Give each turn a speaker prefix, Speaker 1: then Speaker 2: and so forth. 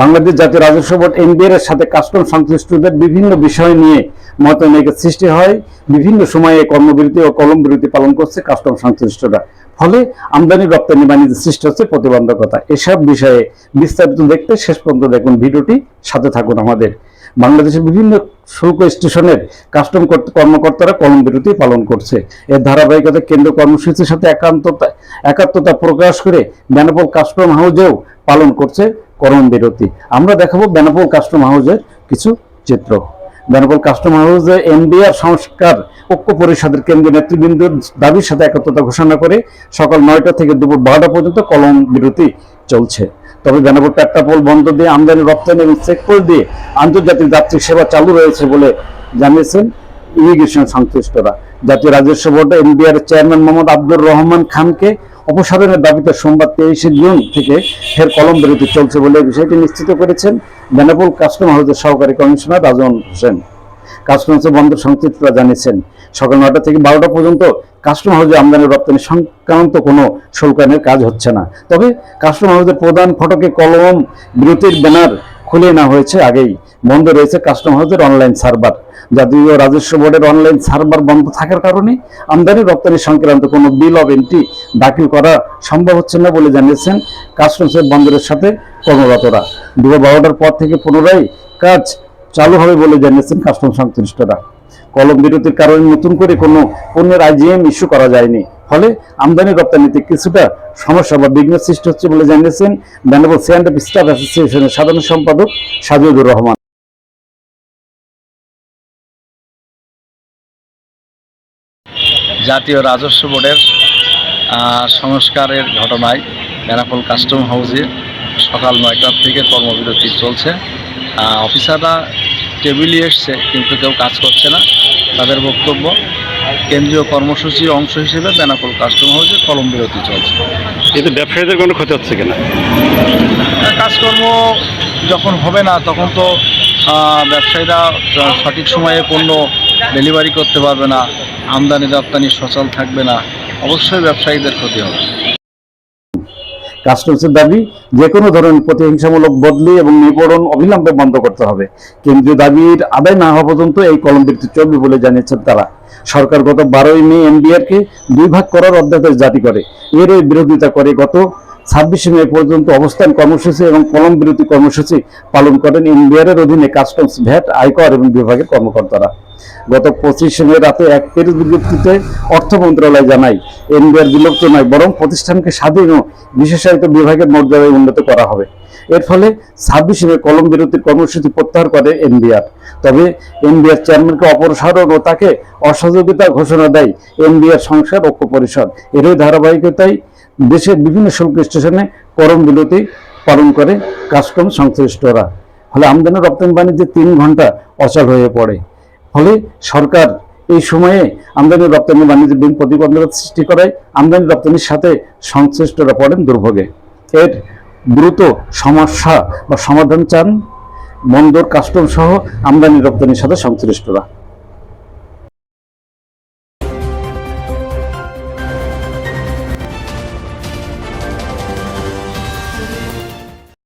Speaker 1: বাংলাদেশ জাতীয় রাজস্ব board NBR এর সাথে কাস্টম সংশ্লিষ্টদের বিভিন্ন বিষয় নিয়ে মতনৈক্যের সৃষ্টি হয়। বিভিন্ন সময়ে কর্মবিরতি ও কলম বিরতি পালন করছে কাস্টম সংশ্লিষ্টরা। ফলে আমদানি, রপ্তানি, বাণিজ্য সৃষ্টি হচ্ছে প্রতিবন্ধকতা। এসব বিষয়ে বিস্তারিত দেখতে শেষ পর্যন্ত দেখুন ভিডিওটি। সাথে থাকুন আমাদের। বাংলাদেশের বিভিন্ন শুল্ক স্টেশনের কাস্টম কর্ত- কর্মকর্তারা কলম বিরতি পালন করছে। এর ধারাবাহিকতা কেন্দ্র কর্মসূচির সাথে একান্ততা একাত্মতা প্রকাশ করে বেনাপোল কাস্টম হাউসেও পালন করছে কলম বিরতি। আমরা দেখাবো বেনাপোল কাস্টম হাউসের কিছু চিত্র। বেনাপোল কাস্টম হাউসে এনবিআর সংস্কার ঐক্য পরিষদের কেন্দ্রীয় নেতৃবৃন্দের দাবির সাথে একত্রতা ঘোষণা করে সকাল নয়টা থেকে দুপুর বারোটা পর্যন্ত কলম বিরতি চলছে। তবে বেনাপুর পেট্রাপোল বন্ধ দিয়ে আমদানি রপ্তানি এবং চেকপোস্ট দিয়ে আন্তর্জাতিক যাত্রী সেবা চালু রয়েছে বলে জানিয়েছেন ইরিগেশন সংশ্লিষ্টরা। জাতীয় রাজস্ব board NBR chairman Mohammad Abdur Rahman খানকে অপসারণের দাবিতে সোমবার তেইশে জুন থেকে ফের কলম বিরতি চলছে বলে বিষয়টি নিশ্চিত করেছেন বেনাপোল কাস্টম হাউসের সহকারী কমিশনার রাজন হোসেন। কাস্টমসে বন্দর সংশ্লিষ্টরা জানিয়েছেন সকাল নয়টা থেকে বারোটা পর্যন্ত কাস্টম হাউসে আমদানি রপ্তানি সংক্রান্ত কোনো শুল্কায়নের কাজ হচ্ছে না। তবে কাস্টম হাউসের প্রধান ফটকে কলম বিরতির ব্যানার খুলে না হয়েছে আগেই। বন্ধ রয়েছে কাস্টম হাউসের অনলাইন সার্ভার। জাতীয় রাজস্ব বোর্ডের অনলাইন সার্ভার বন্ধ থাকার কারণে আমদানি রপ্তানি সংক্রান্ত কোনো বিল অফ এন্ট্রি দাখিল করা সম্ভব হচ্ছে না বলে জানিয়েছেন কাস্টমসের বন্দরের সাথে কর্মরতরা দুপুর বারোটার পর থেকে পুনরায় কাজ চালু হবে বলে জানিয়েছেন কাস্টম সংশ্লিষ্টরা। কলম বিরতির কারণে নতুন করে কোনো পণ্যের আইজিএম ইস্যু করা যায়নি। ফলে আমদানি রপ্তানিতে কিছুটা সমস্যা বা বিঘ্ন সৃষ্টি হচ্ছে বলে জানিয়েছেন বেনাবল সি অ্যান্ড স্টাফ অ্যাসোসিয়েশনের সাধারণ সম্পাদক সাজিদুর রহমান।
Speaker 2: জাতীয় রাজস্ব বোর্ডের সংস্কারের ঘটনায় বেনাপোল কাস্টম হাউসে সকাল নয়টার থেকে কর্মবিরতি চলছে। অফিসাররা টেবিলে এসছে কিন্তু কেউ কাজ করছে না। তাদের বক্তব্য কেন্দ্রীয় কর্মসূচির অংশ হিসেবে বেনাপোল কাস্টম হাউসে কলম বিরতি চলছে।
Speaker 3: এতে ব্যবসায়ীদের কোনো ক্ষতি হচ্ছে কিনা?
Speaker 2: আহ, কাজকর্ম যখন হবে না তখন তো ব্যবসায়ীরা সঠিক সময়ে পণ্য ডেলিভারি করতে পারবে না আমদানি রপ্তানি সচল থাকবে না অবশ্যই ব্যবসায়ীদের ক্ষতি হবে।
Speaker 1: কাস্টমসের দাবি যে কোনো ধরনের প্রতিহিংসামূলক বদলি এবং নিবরণ অবিলম্বে বন্ধ করতে হবে। কেন্দ্রীয় দাবির আদায় না হওয়া পর্যন্ত এই কলম বিরতি চলবে বলে জানিয়েছেন তারা। সরকার গত বারোই মে এনবিআর কে দুই ভাগ করার অধ্যাদেশ জারি করে। এরই বিরোধিতা করে গত ছাব্বিশে মে পর্যন্ত অবস্থান কর্মসূচি এবং কলম বিরতি কর্মসূচি পালন করেন এর অধীনে কাস্টমস ভ্যাট, আয়কর এবং বিভাগের কর্মকর্তারা। গত পঁচিশে মে রাতে এক প্রেস বিজ্ঞপ্তিতে অর্থ মন্ত্রণালয় জানায়, এনবিআর বিলুপ্ত নয় বরং প্রতিষ্ঠানকে স্বাধীন ও বিশেষায়িত বিভাগের মর্যাদায় উন্নত করা হবে। এর ফলে ছাব্বিশে মে কলম বিরতির কর্মসূচি প্রত্যাহার করে এনবিআর। তবে এনবিআর চেয়ারম্যানকে অপসারণ ও তাকে অসহযোগিতা ঘোষণা দেয় এনবিআর সংসার ঐক্য পরিষদ। এরই ধারাবাহিকতায় দেশের বিভিন্ন শুল্ক স্টেশনে করম বিরতি পালন করে কাস্টম সংশ্লিষ্টরা। ফলে আমদানি রপ্তানি বাণিজ্যে তিন ঘণ্টা অচল হয়ে পড়ে। ফলে সরকার এই সময়ে আমদানি রপ্তানি বাণিজ্যে বিভিন্ন প্রতিবন্ধকতা সৃষ্টি করায় আমদানি রপ্তানির সাথে সংশ্লিষ্টরা পড়েন দুর্ভোগে। এর দ্রুত সমস্যা বা সমাধান চান বন্দর, কাস্টম সহ আমদানি রপ্তানির সাথে সংশ্লিষ্টরা।